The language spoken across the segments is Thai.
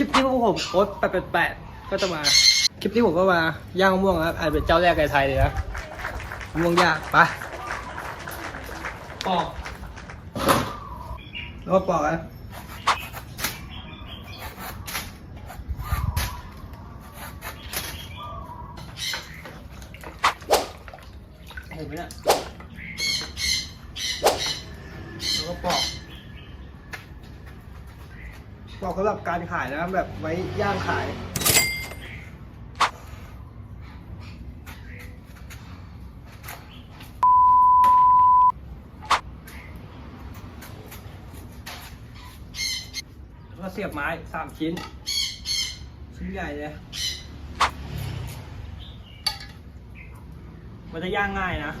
คลิปนี้พวกผมโค้ดแปดแปดก็จะมา คลิปนี้ผมก็มาย่างมะม่วงครับอาจเป็นเจ้าแรกในไทยเลยนะมะม่วงย่างไปปอกแล้วก็ปอกนะเห็นไหมเนี่ยแล้วก็ปอก บอกสำหรับการขายนะแบบไว้ย่างขาย แล้วก็เสียบไม้สามชิ้น ชิ้นใหญ่เลย มันจะย่างง่ายนะ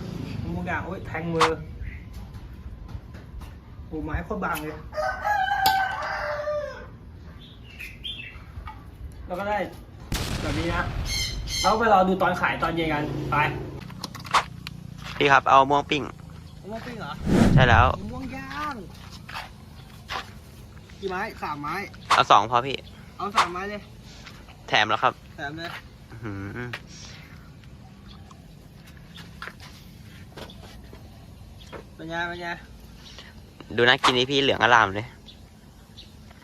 บางอย่างโอ้ยแทงมือโอ้ไม้โคตรบางเลย แล้วก็ได้แบบนี้นะแล้วไปรอดูตอนขายตอนเย็นกันไปพี่ครับเอาม่วงปิ้งมะม่วงปิ้งเหรอใช่แล้ว มะม่วงย่างกี่ไม้สามไม้ เอาสองพอพี่ เอาสามไม้เลยแถมแล้วครับแถมเลยอื้อหือเป็นไงเป็นไงดูน่ากินนี่พี่เหลืองอลามเลย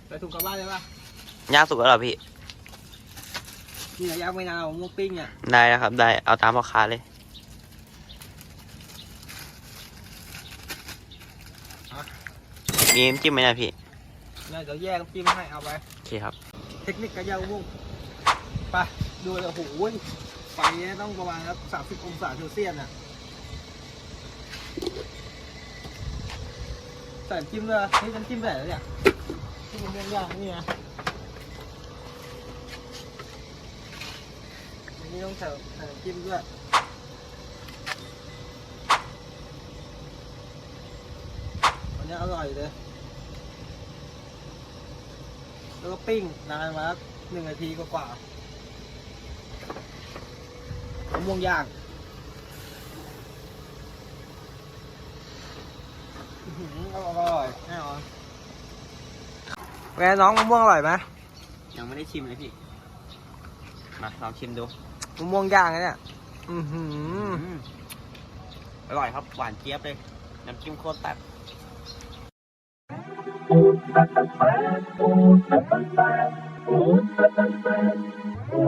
ไปถุงกลับบ้านเลยป่ะย่างสุกแล้วเหรอพี่ นี่นะย่างไม่นานเอามะม่วงปิ้งเนี่ยได้แล้วครับ ได้เอาตามพ่อค้าเลย มีน้ำจิ้มไหมเนะพี่เนี่ยเดี๋ยวแยกน้ำจิ้มให้เอาไป โอเคครับ เทคนิคการย่างมะม่วงไปดูเลยโอ้โหไฟเนี่ยต้องประมาณครับสามสิบองศาเซลเซียสน่ะใส่น้ำจิ้มด้วยเฮ้ยน้ำจิ้มใส่แล้วเนี่ยที่มะม่วงย่างนี่นะ นนี้ต้องใส่ใส่จิ้มด้วยอันนี้อร่อยเลย แล้วก็ปิ้งนานมาหนึ่งนาทีกว่าๆมะม่วงย่างอื้อหืออร่อยแน่นอนแกน้องมะม่วงอร่อยไหมยังไม่ได้ชิมเลยพี่ มาลองชิมดู มะม่วงย่างนะเนี่ย อือหืออร่อยครับ หวานเจี๊ยบเลย น้ำจิ้มโคตรแซ่บ Thank